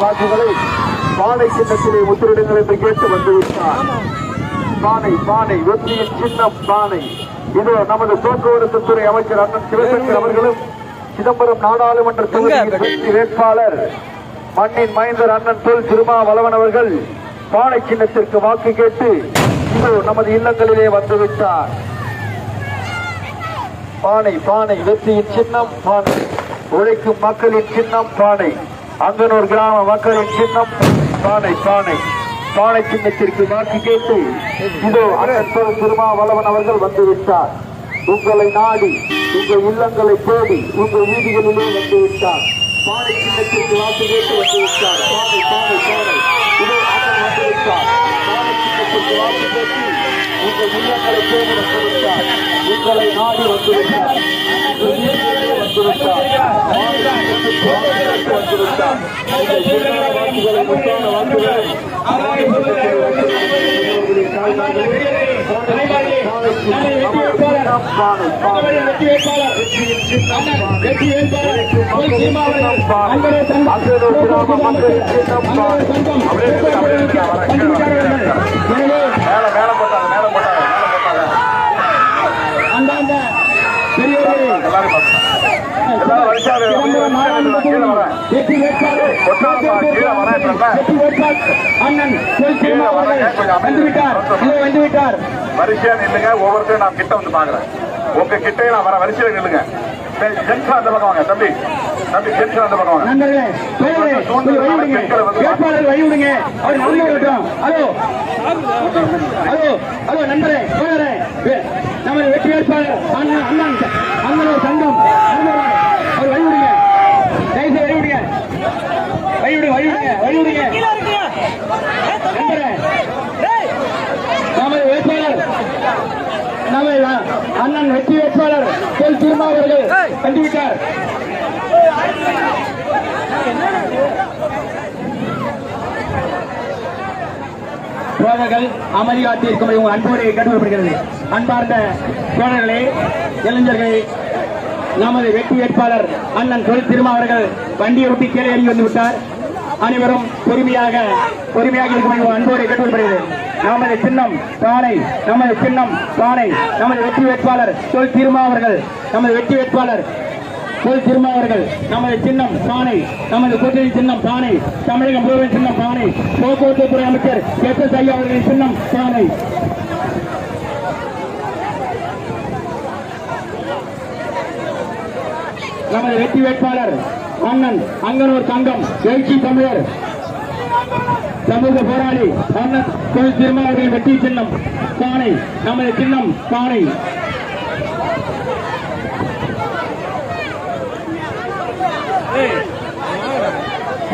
வாக்குகளை பானை சின்னத்திலே முத்திரிடுங்கள் என்று கேட்டு வந்துவிட்டார் பானை பானை வெற்றியின் சின்னம் பானை. இது நமது போக்குவரத்து துறை அமைச்சர் அண்ணன் சிவசங்கர் அவர்களும் சிதம்பரம் நாடாளுமன்ற வெற்றி வேட்பாளர் மண்ணின் மைந்தர் அண்ணன் தொல் திருமாவளவன் அவர்கள் பானை சின்னத்திற்கு வாக்கு கேட்டு இது நமது இல்லங்களிலே வந்துவிட்டார் பானை பானை வெற்றியின் சின்னம் பானை. உழைக்கும் மக்களின் சின்னம் பானை. அங்கனூர் கிராம மக்களின் சின்னம். பானை பானை. பானை சின்னத்திற்கு வாக்கு கேட்டு இதோ அண்ணன் திருமாவளவன் அவர்கள் வந்துவிட்டார். உங்களை நாடி உங்கள் இல்லங்களை தேடி உங்கள் வீதிகளிலே வந்துவிட்டார். பானை சின்னத்திற்கு வாக்கு கேட்டு வந்துவிட்டார். பானை பானை பானை. இதோ அண்ணன் வந்துவிட்டார். பானை சின்னத்திற்கு வாக்கு கேட்டு உங்கள் இல்லங்களை தேடி வந்துவிட்டார். உங்களை நாடி வந்துவிட்டார். வந்துவிட்டார் பானை சின்னத்திற்கு வாக்கு கேட்டு வந்துவிட்டார் உங்கள் சின்ன வாக்குகளை முத்தான வாக்குகளை பானை சின்னத்திற்கு வாக்குகளை தாய்மார்களே பானை சின்னம் பானை பானை வெற்றி வேட்பாளர் வெற்றியின் சின்னம் பானை வெற்றி வேட்பாளர் தொல் திருமா அவர்கள் பானை அங்கனூர் சங்கம் அங்கனூர் கிராம மக்களின் சின்னம் பானை அங்கனூர் சங்கம் அப்படியே இருக்கு, அப்படியே இருக்கு, அவரை கீழே பங்குதாரர்கள். எனவே மேல மேல போட்டாங்க மேல போட்டாங்க மேல போட்டாங்க அந்தாண்ட பெரியவர்களே எல்லாரும் பாருங்க. எல்லாரும் வரிசையா இரு. சிதம்பரம் நாடாளுமன்ற கீழே வரேன். வெற்றி வேட்பாளர் கீழே அண்ணன் வந்துவிட்டார் வந்துவிட்டார் வரிசையா நில்லுங்க ஒவ்வொருத்தரும் நான் கிட்ட வந்து பாக்குறேன் உங்க கிட்டே நான் வர வரிசையில நில்லுங்க சரி, ஜென்ஸ் அந்த பக்கம் வாங்க தம்பி தம்பி ஜென்ஸ் அந்த பக்கம் வாங்க நண்பர்களே வேட்பாளர் அவர் ஹலோ ஹலோ ஹலோ நண்பரே நமது வெற்றி வேட்பாளர் அண்ணன் அண்ணன் அண்ணன் சங்கம் நண்பர்களே, அவர் வழி விடுங்க தயவுசெய்து வழி விடுங்க வழி விடுங்க வழி விடுங்க வழி விடுங்க நண்பரே நமது வேட்பாளர் நமது அண்ணன் வெற்றி வேட்பாளர் தொல் திருமா அவர்கள் சோழர்கள் தோழர்கள் அமைதி காத்து இருக்கும்படி உங்கள் அன்போடு கேட்டுக்கொள்ளப்படுகிறது அன்பார்ந்த தோழர்களே இளைஞர்களே நமது வெற்றி வேட்பாளர் அண்ணன் தொல் திருமா அவர்கள் வண்டியை விட்டு கீழே ஏறி வந்து விட்டார். அனைவரும் பொறுமையாக பொறுமையாக இருக்கும் உங்கள் அன்போடு நமது சின்னம் பானை நமது சின்னம் பானை நமது வெற்றி வேட்பாளர் தொல் திருமா அவர்கள் நமது வெற்றி வேட்பாளர் பொது திருமா அவர்கள் நமது சின்னம் பானை நமது கூட்டணி சின்னம் பானை தமிழக முதல்வர் சின்னம் பானை போக்குவரத்து துறை அமைச்சர் எஸ் எஸ் ஐயா அவர்களின் சின்னம் பானை நமது வெற்றி வேட்பாளர் அண்ணன் அங்கனூர் தங்கம் எழுச்சி தமிழர். சமூக போராளி அண்ணன் தொல் திருமா அவர்களின் வெற்றி சின்னம் பானை நமது சின்னம் பானை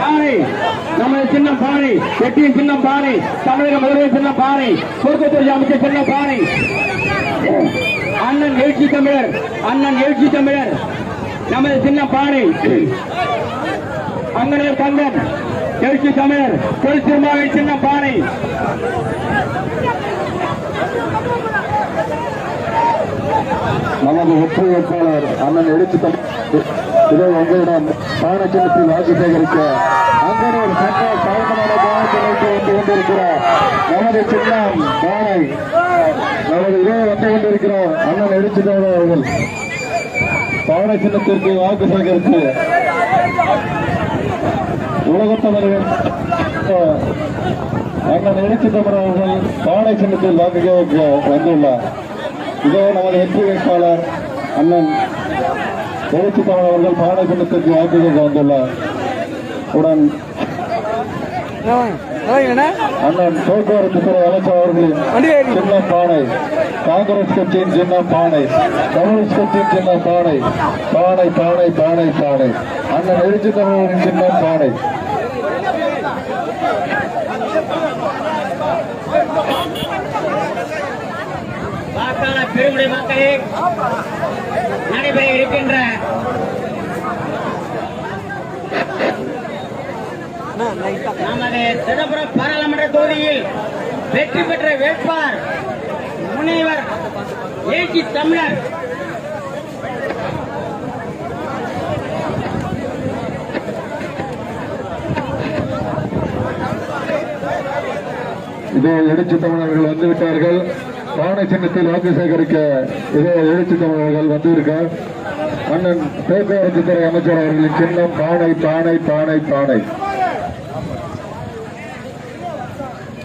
பானை நமது சின்னம் பானை வெட்டியின் சின்னம் பானை தமிழக முதல்வர் சின்னம் பானை போக்குவரத்து அமைச்சர் சின்னம் பானை அண்ணன் எழுச்சி தமிழர். அண்ணன் எழுச்சி தமிழர். நமது சின்னம் பானை அங்கனர் தங்கம் எழுச்சி தமிழர். தொல் திருமாவின் சின்னம் பானை நமது ஒற்றை வேட்பாளர் அண்ணன் எழுச்சி தமிழ் இதோ உங்களிடம் பான சின்னத்தில் வாக்கு சேகரிக்க ஒரு சட்ட தாழ்மனான கிராமத்திற்கு வந்து கொண்டிருக்கிறார் நமது சின்னம் பானை நமது இதோ வந்து கொண்டிருக்கிறோம் அண்ணன் எடுத்து அவர்கள். பானை சின்னத்திற்கு வாக்கு சேகரித்து உலகத்தவர்கள் அண்ணன் எழுச்சி அவர்கள் பானை சின்னத்தில் வாக்கு கேட்க வந்துள்ளார். இதோ நமது வெற்றி வேட்பாளர் அண்ணன் எழுச்சி தமிழ் அவர்கள் பானை கேட்க வந்துள்ளார் உடன் அண்ணன் போக்குவரத்து துறை அமைச்சர் அவர்களின் சின்ன பானை காங்கிரஸ் கட்சியின் சின்ன பானை கம்யூனிஸ்ட் கட்சியின் சின்ன பானை பானை பானை பானை. பானை அண்ணன் எழுச்சி தமிழரின் சின்ன பானை கோடிக்கணக்கான பெருமுடி மக்களே நடைபெற இருக்கின்ற நமது சிதம்பரம் பாராளுமன்ற தொகுதியில் வெற்றி பெற்ற வேட்பாளர் முனைவர் ஏஜி தமிழர். இதோ எழுச்சி தமிழர்கள் வந்துவிட்டார்கள் விட்டார்கள் பானை சின்னத்தில் வாக்கு சேகரிக்க இதே எழுச்சி தமிழர்கள் வந்திருக்கார். அண்ணன் போக்குவரத்து துறை அமைச்சர் அவர்களின் சின்னம் பானை பானை பானை பானை.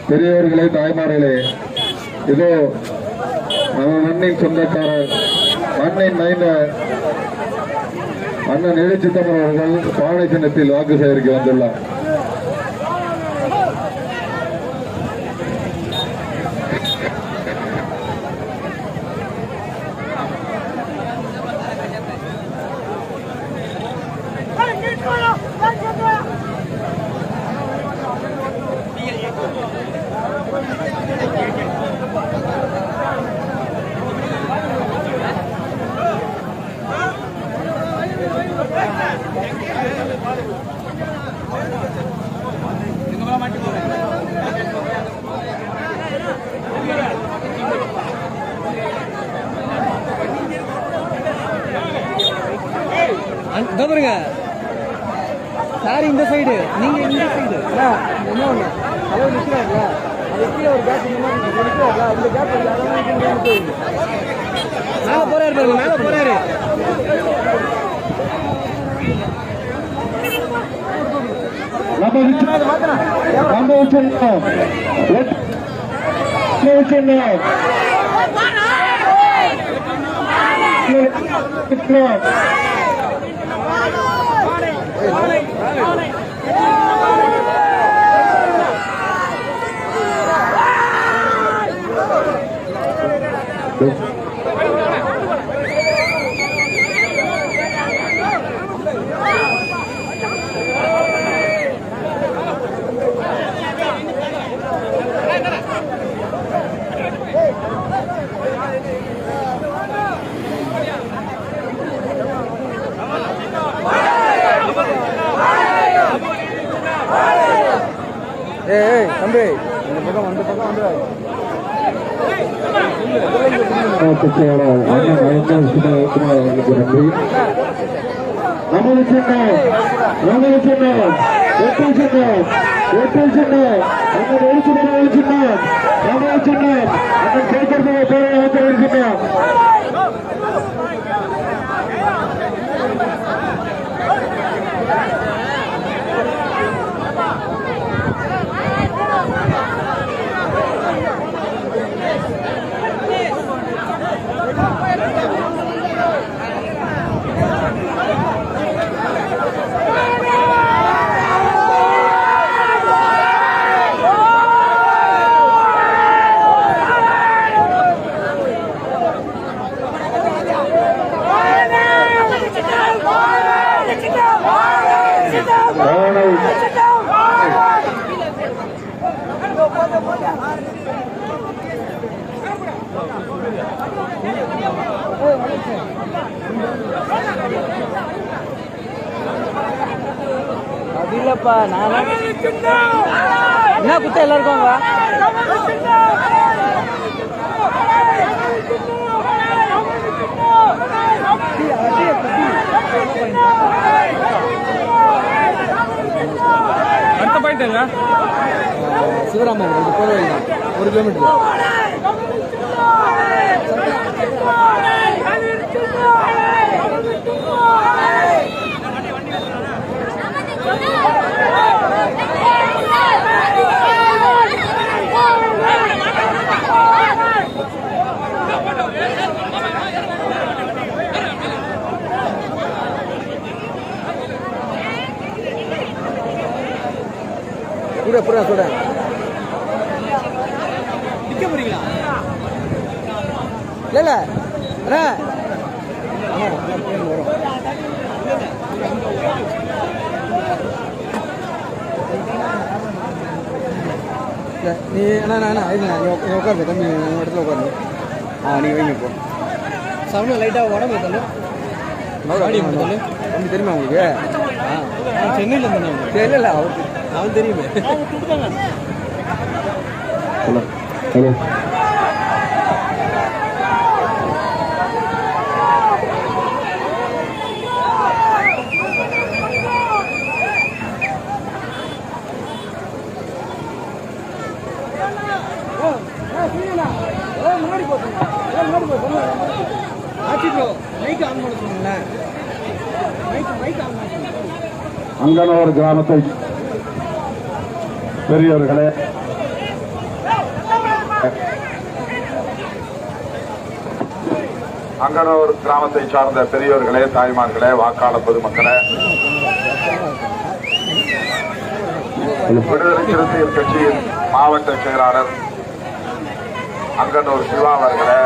பெரியவர்களே தாய்மார்களே இதோ நம்ம மண்ணின் சொந்தக்காரர் மண்ணின் மைந்த அண்ணன் எழுச்சி தமிழர்கள் பானை சின்னத்தில் வாக்கு சேகரிக்க வந்துள்ளார் இதோ பாருங்க சார் இந்த சைடு நீங்க இந்த சைடு என்ன ஒண்ணு தலைவர் நிக்கிறாருல அது கீழே ஒரு கேப் இந்த மாதிரி இருக்கு. நிக்கிறாருல இந்த கேப் இருக்கு அதெல்லாம் இங்க இங்க போயிருக்கு மேல போறாரு பாருங்க மேல போறாரு. நம்ம விசின்னம் நம்ம விசின்னம் நம்ம விசின்னம் ஏய் ஏய் தம்பி இந்த பக்கம் வந்து பக்கம் வந்துடாது செயலாளர் அண்ணன் மகேந்திரன் சுகுமார் அவர்களுக்கு நன்றி நமது சின்னம் நமது சின்னம் வெற்றி சின்னம் வெற்றி சின்னம் அண்ணன் எழுச்சினர் சின்னம் நமது சின்னம் அண்ணன் சேகர் பேரவைத்தலைவர் சின்னம் மாணவ இல்லப்பா நான்? என்ன குத்த எல்லாருக்கும் அடுத்த பாயிண்ட் சிவராமன் இது போக வேண்டாம் ஒரு கிலோமீட்டர் கூட புறா சொல்றேன் நிக்க போறீங்களா? இல்ல இல்ல. வரோம். நீ அண்ணா அண்ணா, இருங்க, நீ உட்கா- உட்காருங்க தம்பி உங்கள் இடத்துல உட்காருங்க ஆ நீங்கள் வைங்க இப்போ சவுண்ட் லைட்டாக உடம்பு தள்ளு தம்பி தெரியுமா உங்களுக்கு சென்னையில் இருந்தாங்க தெரியல இல்லை அவருக்கு அவன் தெரியுமே ஹலோ ஹலோ அங்கனூர் கிராமத்தை பெரியவர்களே அங்கனூர் கிராமத்தை சார்ந்த பெரியோர்களே தாய்மார்களே வாக்காளர் பொதுமக்களே. விடுதலை சிறுத்தைகள் கட்சியின் மாவட்ட செயலாளர் அங்கனூர் சிவா அவர்களே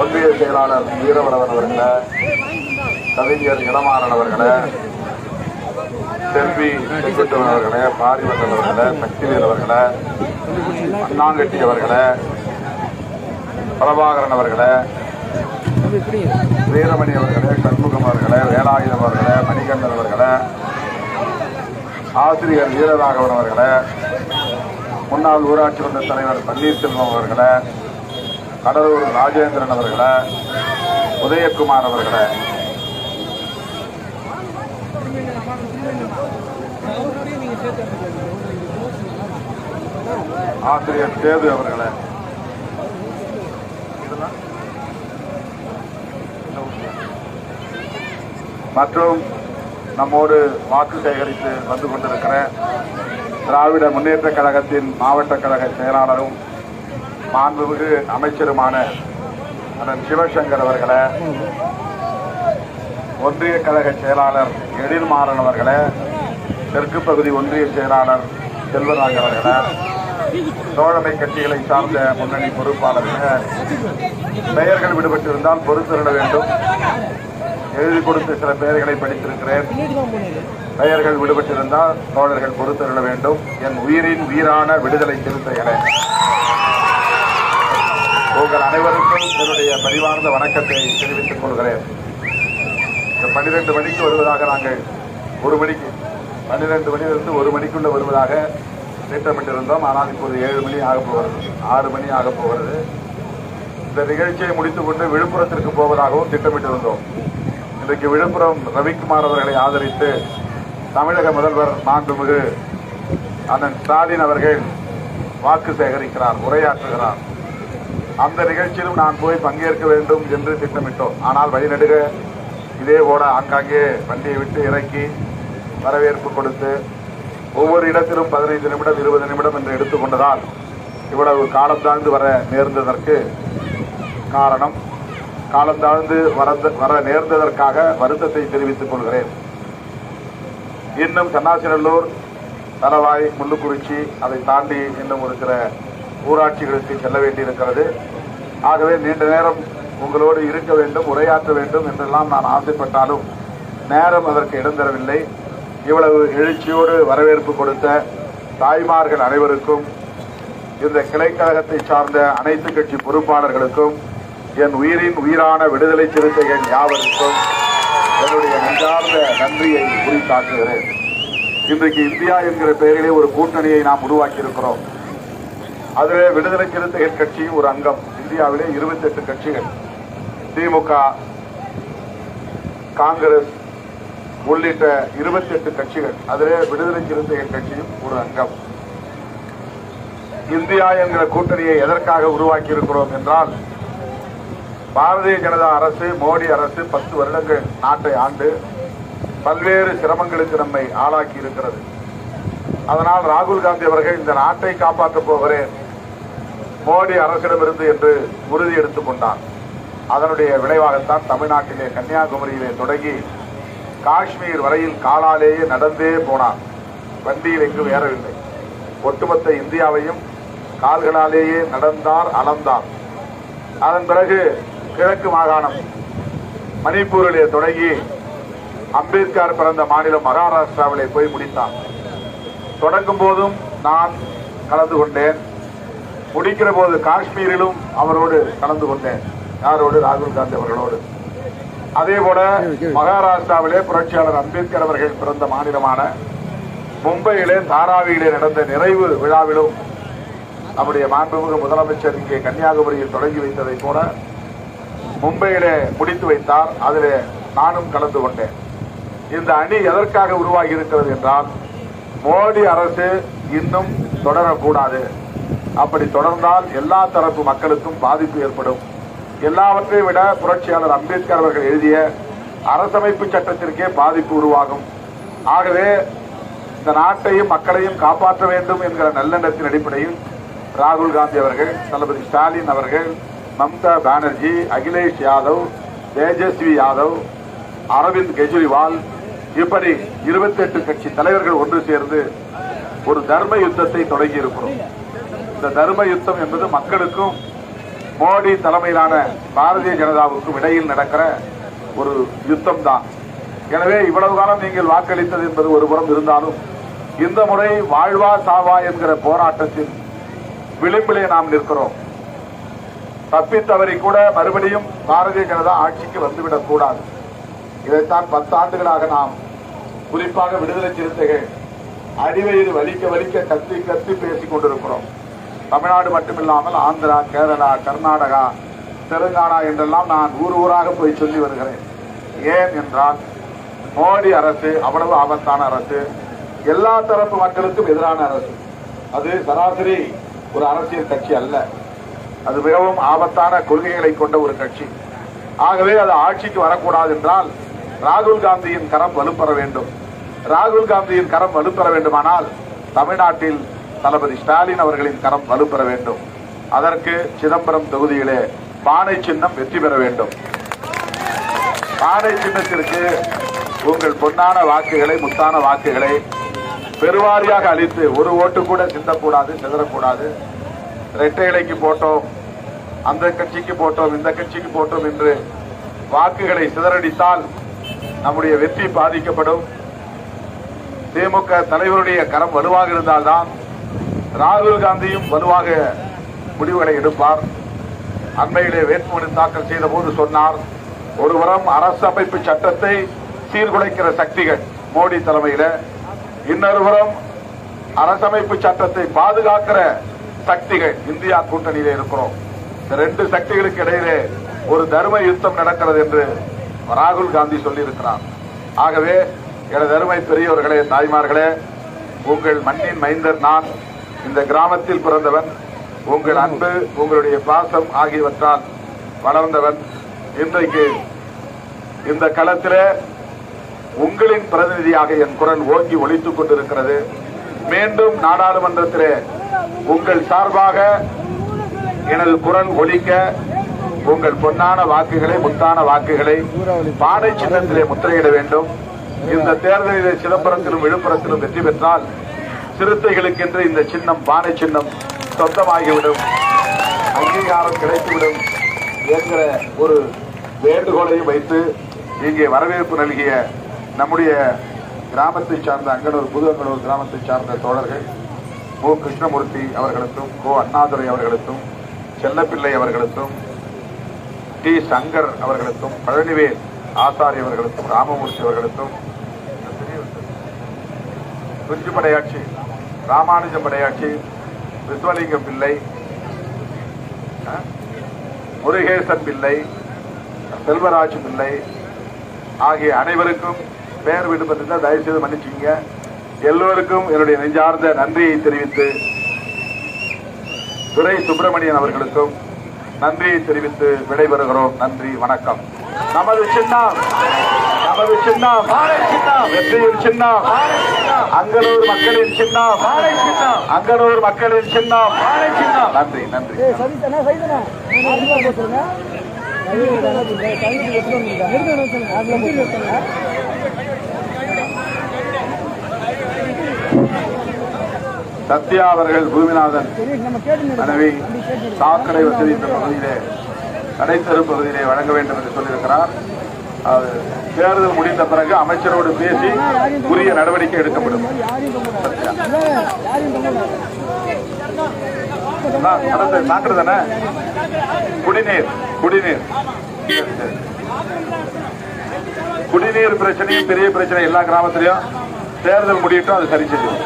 ஒன்றிய செயலாளர் வீரவரவன் அவர்களே கவிஞர் இளமாறன் அவர்களே செல்வி செங்குட்டுவன் அவர்களை பாரிவந்தன் அவர்களை சக்திவேல் அவர்களை அண்ணாங்கட்டி அவர்களை பிரபாகரன் அவர்களை வீரமணி அவர்களே சண்முகம் அவர்களே வேலாயுதம் அவர்களே மணிகண்டன் அவர்களே ஆசிரியர் வீரராகவன் அவர்களே முன்னாள் ஊராட்சி மன்ற தலைவர் பன்னீர்செல்வம் அவர்களே கடலூர் ராஜேந்திரன் அவர்களே உதயகுமார் அவர்களே ஆசிரியர் சேது அவர்களே. மற்றும் நம்மோடு வாக்கு சேகரித்து வந்து கொண்டிருக்கிற திராவிட முன்னேற்ற கழகத்தின் மாவட்ட கழக செயலாளரும் மாண்புமிகு அமைச்சருமான அண்ணன் சிவசங்கர் அவர்களை ஒன்றிய கழக செயலாளர் எழில்மாறன் அவர்களை தெற்கு பகுதி ஒன்றிய செயலாளர் செல்வராஜ் அவர்களே தோழமை கட்சிகளை சார்ந்த முன்னணி பொறுப்பாளர்களே பெயர்கள் விடுபட்டிருந்தால் பொறுத்திருட வேண்டும். எழுதி கொடுத்த சில பெயர்களை படித்திருக்கிறேன். பெயர்கள் விடுபட்டிருந்தால் தோழர்கள் பொறுத்திருட வேண்டும். என் உயிரின் உயிரான விடுதலை சிறுத்தைகளே உங்கள் அனைவருக்கும் என்னுடைய பரிவார்ந்த வணக்கத்தை தெரிவித்துக் கொள்கிறேன். பன்னிரண்டு மணிக்கு வருவதாக நாங்கள் ஒரு மணிக்கு பன்னிரெண்டு மணியிலிருந்து ஒரு மணிக்குள்ள வருவதாக திட்டமிட்டிருந்தோம். ஆனால் இப்போது ஏழு மணி ஆக போகிறது. ஆறு மணி ஆக போகிறது. இந்த நிகழ்ச்சியை முடித்துக்கொண்டு விழுப்புரத்திற்கு போவதாகவும் திட்டமிட்டிருந்தோம். இன்றைக்கு விழுப்புரம் ரவிக்குமார் அவர்களை ஆதரித்து தமிழக முதல்வர் மாண்புமிகு அண்ணன் ஸ்டாலின் அவர்கள் வாக்கு சேகரிக்கிறார் உரையாற்றுகிறார். அந்த நிகழ்ச்சியிலும் நான் போய் பங்கேற்க வேண்டும் என்று திட்டமிட்டோம். ஆனால் வழிநடுக இதே போல ஆங்காங்கே வண்டியை விட்டு இறக்கி வரவேற்பு கொடுத்து ஒவ்வொரு இடத்திலும் பதினைந்து நிமிடம் இருபது நிமிடம் என்று எடுத்துக்கொண்டதால் இவ்வளவு காலம் தாழ்ந்து வர நேர்ந்ததற்கு காரணம் காலம் தாழ்ந்து வரந்த- வர நேர்ந்ததற்காக வருத்தத்தை தெரிவித்துக் கொள்கிறேன். இன்னும் சன்னாசிநல்லூர் தலவாய் முள்ளுக்குறிச்சி அதை தாண்டி இன்னும் இருக்கிற ஊராட்சிகளுக்கு செல்ல வேண்டியிருக்கிறது. ஆகவே நீண்ட நேரம் உங்களோடு இருக்க வேண்டும் உரையாற்ற வேண்டும் என்றெல்லாம் நான் ஆசைப்பட்டாலும் நேரம் அதற்கு இடம் தரவில்லை. இவ்வளவு எழுச்சியோடு வரவேற்பு கொடுத்த தாய்மார்கள் அனைவருக்கும் இந்த கிளைக்கழகத்தை சார்ந்த அனைத்து கட்சி பொறுப்பாளர்களுக்கும் என் உயிரின் உயிரான விடுதலை சிறுத்தைகள் யாவருக்கும் என்னுடைய நன்றார்ந்த நன்றியை குறித்தாக்குகிறேன் இன்றைக்கு இந்தியா என்கிற பெயரிலே ஒரு கூட்டணியை நாம் உருவாக்கி இருக்கிறோம் அதிலே விடுதலை சிறுத்தைகள் கட்சியும் ஒரு அங்கம். இந்தியாவிலே 28 கட்சிகள். திமுக காங்கிரஸ் உள்ளிட்ட 28 கட்சிகள் அதிலே விடுதலை சிறுத்தைகள் கட்சியும் ஒரு அங்கம். இந்தியா என்கிற கூட்டணியை எதற்காக உருவாக்கி இருக்கிறோம் என்றால் பாரதிய ஜனதா அரசு மோடி அரசு பத்து வருடங்கள் நாட்டை ஆண்டு பல்வேறு சிரமங்களுக்கு நம்மை ஆளாக்கி இருக்கிறது அதனால் ராகுல் காந்தி அவர்கள் இந்த நாட்டை காப்பாற்றப் போகிறேன் மோடி அரசிடமிருந்து என்று உறுதி எடுத்துக் கொண்டார். அதனுடைய விளைவாகத்தான் தமிழ்நாட்டிலே கன்னியாகுமரியிலே தொடங்கி காஷ்மீர் வரையில் காலாலேயே நடந்தே போனார் வண்டியில் எங்கும் ஏறவில்லை. ஒட்டுமொத்த இந்தியாவையும் கால்களாலேயே நடந்தார் அளந்தார். அதன் பிறகு கிழக்கு மாகாணம் மணிப்பூரிலே தொடங்கி அம்பேத்கர் பிறந்த மாநிலம் மகாராஷ்டிராவிலே போய் முடித்தார் தொடங்கும் போதும் நான் கலந்து கொண்டேன். முடிக்கிற போது காஷ்மீரிலும் அவரோடு கலந்து கொண்டேன். யாரோடு? ராகுல் காந்தி அவர்களோடு. அதே போல மகாராஷ்டிராவிலே புரட்சியாளர் அம்பேத்கர் அவர்கள் பிறந்த மாநிலமான மும்பையிலே தாராவியிலே நடந்த நிறைவு விழாவிலும் நம்முடைய மாண்புமிகு முதலமைச்சர் இங்கே கன்னியாகுமரியில் தொடங்கி வைத்ததை போல மும்பையிலே முடித்து வைத்தார். அதிலே நானும் கலந்து கொண்டேன். இந்த அணி எதற்காக உருவாகி இருக்கிறது என்றால் மோடி அரசு இன்னும் தொடரக்கூடாது. அப்படி தொடர்ந்தால் எல்லா தரப்பு மக்களுக்கும் பாதிப்பு ஏற்படும். எல்லாவற்றையும் விட புரட்சியாளர் அம்பேத்கர் அவர்கள் எழுதிய அரசமைப்பு சட்டத்திற்கே பாதிப்பு உருவாகும். ஆகவே இந்த நாட்டையும் மக்களையும் காப்பாற்ற வேண்டும் என்கிற நல்லெண்ணத்தின் அடிப்படையில் ராகுல் காந்தி அவர்கள் தளபதி ஸ்டாலின் அவர்கள் மம்தா பானர்ஜி அகிலேஷ் யாதவ் தேஜஸ்வி யாதவ் அரவிந்த் கெஜ்ரிவால் இப்படி 28 கட்சி தலைவர்கள் ஒன்று சேர்ந்து ஒரு தர்ம யுத்தத்தை தொடங்கி இருக்கிறோம் இந்த தர்ம யுத்தம் என்பது மக்களுக்கும் மோடி தலைமையிலான பாரதிய ஜனதாவுக்கும் இடையில் நடக்கிற ஒரு யுத்தம் தான் எனவே இவ்வளவு காலம் நீங்கள் வாக்களித்தது என்பது ஒரு புறம் இருந்தாலும் இந்த முறை வாழ்வா சாவா என்கிற போராட்டத்தின் விளிம்பிலே நாம் நிற்கிறோம். தப்பித்தவரை கூட மறுபடியும் பாரதிய ஜனதா ஆட்சிக்கு வந்துவிடக் கூடாது. இதைத்தான் பத்தாண்டுகளாக நாம் குறிப்பாக விடுதலை சிறுத்தைகள் அடிவயிறு வலிக்க வலிக்க கத்தி கத்தி பேசிக் கொண்டிருக்கிறோம். தமிழ்நாடு மட்டுமில்லாமல் ஆந்திரா கேரளா கர்நாடகா தெலுங்கானா என்றெல்லாம் நான் ஊர் ஊராக போய் சொல்லி வருகிறேன். ஏன் என்றால் மோடி அரசு அவ்வளவு ஆபத்தான அரசு. எல்லா தரப்பு மக்களுக்கும் எதிரான அரசு. அது சராசரி ஒரு அரசியல் கட்சி அல்ல. அது மிகவும் ஆபத்தான கொள்கைகளை கொண்ட ஒரு கட்சி. ஆகவே அது ஆட்சிக்கு வரக்கூடாது என்றால் ராகுல் காந்தியின் கரம் வலுப்பெற வேண்டும். ராகுல் காந்தியின் கரம் வலுப்பெற வேண்டுமானால் தமிழ்நாட்டில் தளபதி ஸ்டாலின் அவர்களின் கரம் வலுப்பெற வேண்டும். அதற்கு சிதம்பரம் தொகுதியிலே பானை சின்னம் வெற்றி பெற வேண்டும். பானை சின்னத்திற்கு உங்கள் பொன்னான வாக்குகளை முத்தான வாக்குகளை பெருவாரியாக அளித்து ஒரு ஓட்டு கூட சிந்தக்கூடாது சிதறக்கூடாது. இரட்டை இலைக்கு போட்டோம் அந்த கட்சிக்கு போட்டோம் இந்த கட்சிக்கு போட்டோம் என்று வாக்குகளை சிதறடித்தால் நம்முடைய வெற்றி பாதிக்கப்படும். திமுக தலைவருடைய கரம் வலுவாக இருந்தால்தான் ராகுல் காந்தியும் வலுவாக முடிவுகளை எடுப்பார். அண்மையிலே வேட்புமனு தாக்கல் செய்த போது சொன்னார் ஒருபுறம் அமைப்பு சட்டத்தை சீர்குலைக்கிற சக்திகள் மோடி தலைமையில் இன்னொருவரம் அரசமைப்பு சட்டத்தை பாதுகாக்கிற சக்திகள் இந்தியா கூட்டணியிலே இருக்கிறோம். இந்த ரெண்டு சக்திகளுக்கு இடையிலே ஒரு தர்ம யுத்தம் நடக்கிறது என்று ராகுல் காந்தி சொல்லியிருக்கிறார். ஆகவே எனது அருமை பெரியவர்களே தாய்மார்களே உங்கள் மண்ணின் மைந்தர் நான். இந்த கிராமத்தில் பிறந்தவன் உங்கள் அன்பு உங்களுடைய பாசம் ஆகியவற்றால் வளர்ந்தவன். இன்றைக்கு இந்த களத்தில் உங்களின் பிரதிநிதியாக என் குரல் ஓங்கி ஒழித்துக் கொண்டிருக்கிறது. மீண்டும் நாடாளுமன்றத்திலே உங்கள் சார்பாக எனது குரல் ஒழிக்க உங்கள் பொன்னான வாக்குகளை முத்தான வாக்குகளை பாடை சின்னத்திலே முத்திரையிட வேண்டும். இந்த தேர்தலிலே சிதம்பரத்திலும் விழுப்புரத்திலும் வெற்றி பெற்றால் சிறுத்தைகளுக்கென்று இந்த சின்னம் பானை சின்னம் சொந்தமாகிவிடும். அங்கீகாரம் கிடைத்துவிடும் என்கிற ஒரு வேண்டுகோளையும் வைத்து இங்கே வரவேற்பு நல்கிய நம்முடைய கிராமத்தை சார்ந்த அங்கனூர் புது அங்கனூர் கிராமத்தை சார்ந்த தோழர்கள் மு. கிருஷ்ணமூர்த்தி அவர்களுக்கும் கோ. அண்ணாதுரை அவர்களுக்கும் செல்லப்பிள்ளை அவர்களுக்கும் டி. சங்கர் அவர்களுக்கும் பழனிவேல் ஆசாரி அவர்களுக்கும் ராமமூர்த்தி அவர்களுக்கும் குஞ்சு ராமானுஜம் படையாட்சி விஸ்வலிங்கம் பிள்ளை? முருகேசன் பிள்ளை செல்வராஜ் பிள்ளை ஆகிய அனைவருக்கும் பெயர் விடுபட்டிருந்தால் தயவு செய்து மன்னிச்சுங்க. எல்லோருக்கும் என்னுடைய நெஞ்சார்ந்த நன்றியை தெரிவித்து துரை சுப்பிரமணியன் அவர்களுக்கும் நன்றியை தெரிவித்து விடைபெறுகிறோம். நன்றி வணக்கம். நமது சின்னம் நமது சின்னம். வெற்றியின் சின்னம். சின்னம். அங்கனூர் மக்களின் சின்னம். நன்றி நன்றி. ஏய் சவிதா சவிதா நான் அதிகமாக பேசுறேங்க சொல்லுங்க சத்யா அவர்கள் பூமிநாதன் மனைவி சாக்கடை வசதி இந்த பகுதியிலே கடைத்தெரு பகுதியிலே வழங்க வேண்டும் என்று சொல்லியிருக்கிறார். தேர்தல் முடிந்த பிறகு அமைச்சரோடு பேசி உரிய நடவடிக்கை எடுக்கப்படும். சத்யா. அண்ணா, தானே? குடிநீர் குடிநீர். குடிநீர் பிரச்சனையும் பெரிய பிரச்சனை எல்லா கிராமத்திலையும். தேர்தல் முடியட்டும் அது சரி செய்யும்.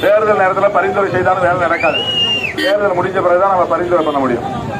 தேர்தல் நேரத்தில் பரிந்துரை செய்தாலும் வேலை நடக்காது. தேர்தல் முடிஞ்ச பிறகுதான் நம்ம பரிந்துரை பண்ண முடியும்.